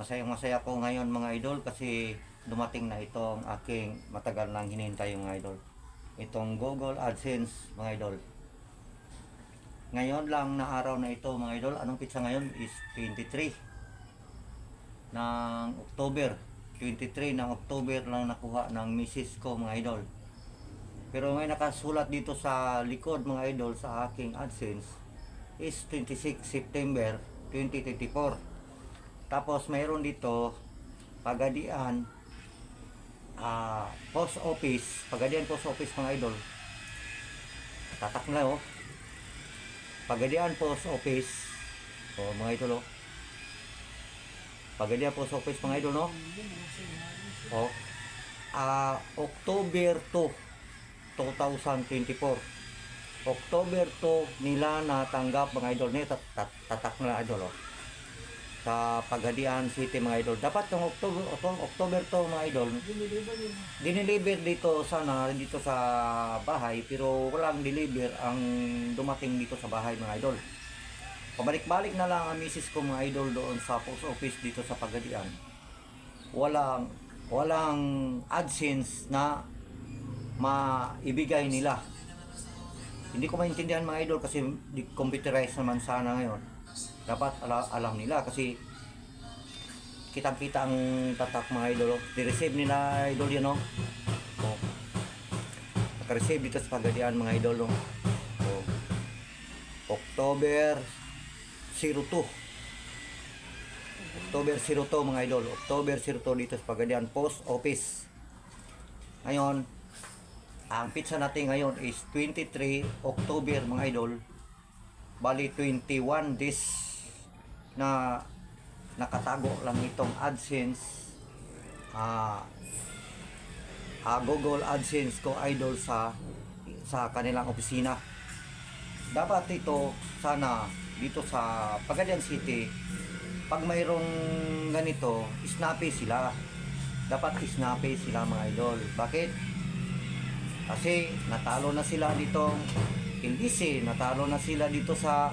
Masayang masaya ko ngayon mga idol kasi dumating na itong aking matagal nang hinihintay mga idol. Itong Google AdSense mga idol. Ngayon lang na araw na ito mga idol. Anong pizza ngayon is 23 ng October. 23 ng October lang nakuha ng misis ko mga idol. Pero may nakasulat dito sa likod mga idol sa aking AdSense is 26 September 2024. Tapos mayroon dito Pagadian ah post office, Pagadian post office mga idol. Tatak na oh. Pagadian post office. Oh mga idol oh. Pagadian post office mga idol no. Oh. Ah October 2 2024. October 2 nila natanggap mga idol ni tat, tat, tatak na idol oh sa Pagadian City mga idol. Dapat ng October, itong October to mga idol, dineliver dito sana dito sa bahay pero walang deliver ang dumating dito sa bahay mga idol. Pabalik-balik na lang ang misis ko mga idol doon sa post office dito sa Pagadian. Walang walang AdSense na maibigay nila. Hindi ko maintindihan mga idol kasi di computerized naman sana ngayon dapat ala, alam nila kasi kitang-kita ang tatak mga idol. oh. Di-receive nila idol yun, no? Oh. Naka-receive dito sa Pagadian mga idol, no? Oh. October 02. October 02 mga idol. October 02 dito sa Pagadian Post Office. Ngayon, ang pizza natin ngayon is 23 October mga idol. Bali 21 days na nakatago lang itong AdSense ah ah, Google AdSense ko idol sa sa kanilang opisina. Dapat ito sana dito sa Pagadian City pag mayroong ganito, snappy sila. Dapat snappy sila mga idol. Bakit? Kasi natalo na sila dito LDC, natalo na sila dito sa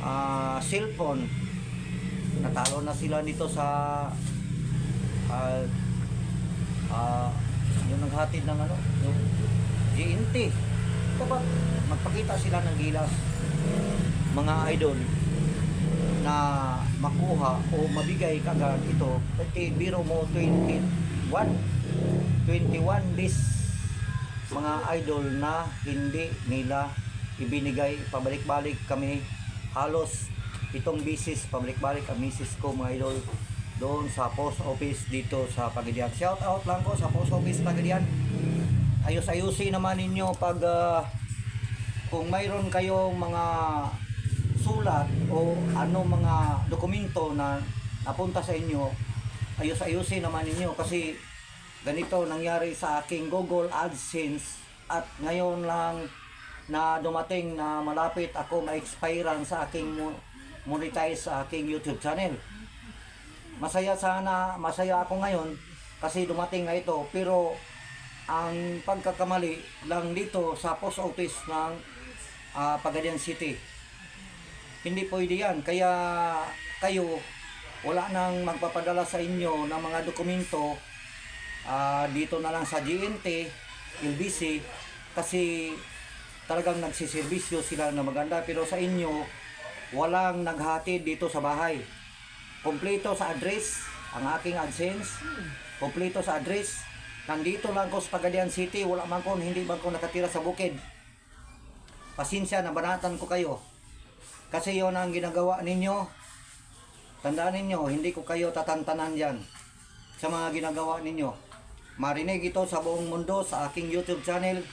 ah cellphone. Natalo na sila dito sa ah ah yung naghatid ng ano yung GNT dapat magpakita sila ng gilas mga idol na makuha o mabigay kagad ito. Kasi biro mo 21 21 days mga idol na hindi nila ibinigay pabalik-balik kami halos itong bisis pabalik-balik ang misis ko mga idol doon sa post office dito sa Pagadian. Shout out lang ko sa post office Pagadian. Ayos-ayusin naman ninyo pag ah, kung mayroon kayong mga sulat o ano mga dokumento na napunta sa inyo, ayos-ayusin naman ninyo kasi ganito nangyari sa aking Google AdSense at ngayon lang na dumating na malapit ako ma-expirean sa aking mo- monetize sa aking YouTube channel. Masaya sana, masaya ako ngayon kasi dumating na ito pero ang pagkakamali lang dito sa post office ng ah, Pagadian City. Hindi pwede yan. Kaya kayo wala nang magpapadala sa inyo ng mga dokumento ah, dito na lang sa GNT, LBC kasi talagang nagsiservisyo sila na maganda. Pero sa inyo walang naghatid dito sa bahay. Kompleto sa address ang aking AdSense. Kompleto sa address. Nandito lang ko sa Pagadian City wala man ko hindi man ko nakatira sa bukid. Pasensya na banatan ko kayo. Kasi yon ang ginagawa ninyo. Tandaan ninyo hindi ko kayo tatantanan yan sa mga ginagawa ninyo marinig ito sa buong mundo sa aking YouTube channel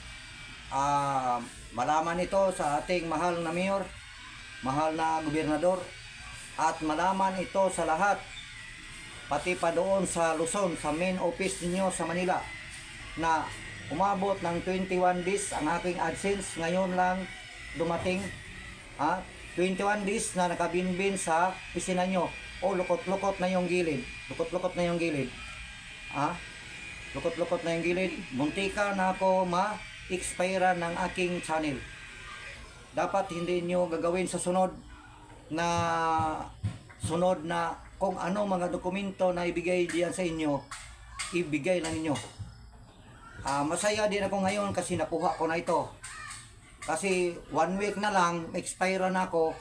ah malaman ito sa ating mahal na mayor, mahal na gobernador, at malaman ito sa lahat, pati pa doon sa Luzon, sa main office ninyo sa Manila, na umabot ng 21 days ang aking AdSense, ngayon lang dumating, ha? 21 days na nakabinbin sa pisina nyo. O, lukot-lukot na yung gilid. Lukot-lukot na yung gilid. Ha? Lukot-lukot na yung gilid. Muntika na ako ma-expire ng aking channel. Dapat hindi nyo gagawin sa sunod na sunod na kung ano mga dokumento na ibigay diyan sa inyo, ibigay na ninyo. Ah, masaya din ako ngayon kasi nakuha ko na ito. Kasi one week na lang, expire na ako.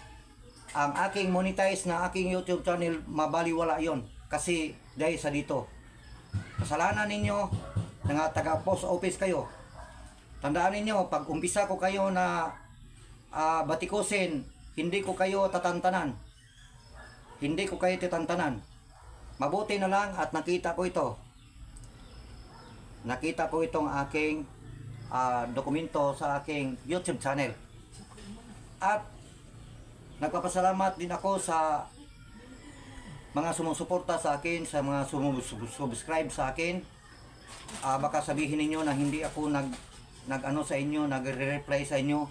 Ang aking monetize na aking YouTube channel, mabaliwala yon Kasi dahil sa dito. Kasalanan ninyo, nga taga post office kayo. Tandaan ninyo, pag umpisa ko kayo na ah, batikusin, hindi ko kayo tatantanan. Hindi ko kayo tatantanan. Mabuti na lang at nakita ko ito. Nakita ko itong aking ah, dokumento sa aking YouTube channel. At nagpapasalamat din ako sa mga sumusuporta sa akin, sa mga sumusubscribe sa akin. Ah, baka sabihin ninyo na hindi ako nag nag-ano sa inyo, nagre-reply sa inyo.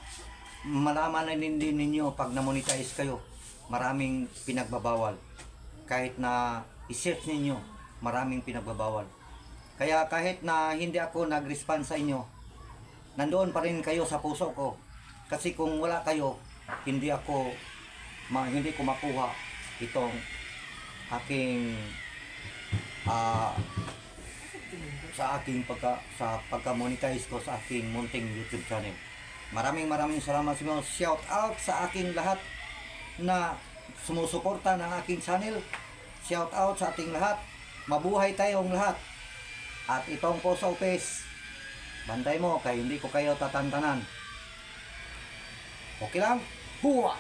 Malaman na din ninyo pag na-monetize kayo. Maraming pinagbabawal. Kahit na i-search ninyo, maraming pinagbabawal. Kaya kahit na hindi ako nag-respond sa inyo, nandoon pa rin kayo sa puso ko. Kasi kung wala kayo, hindi ako ma, hindi ko makuha itong aking ah sa aking pagka sa pagka-monetize ko sa aking munting YouTube channel. Maraming maraming salamat sa inyo. Shout out sa aking lahat na sumusuporta ng aking channel. Shout out sa ating lahat. Mabuhay tayong lahat. At itong post office, bantay mo kay hindi ko kayo tatantanan. Okay lang? Huwa!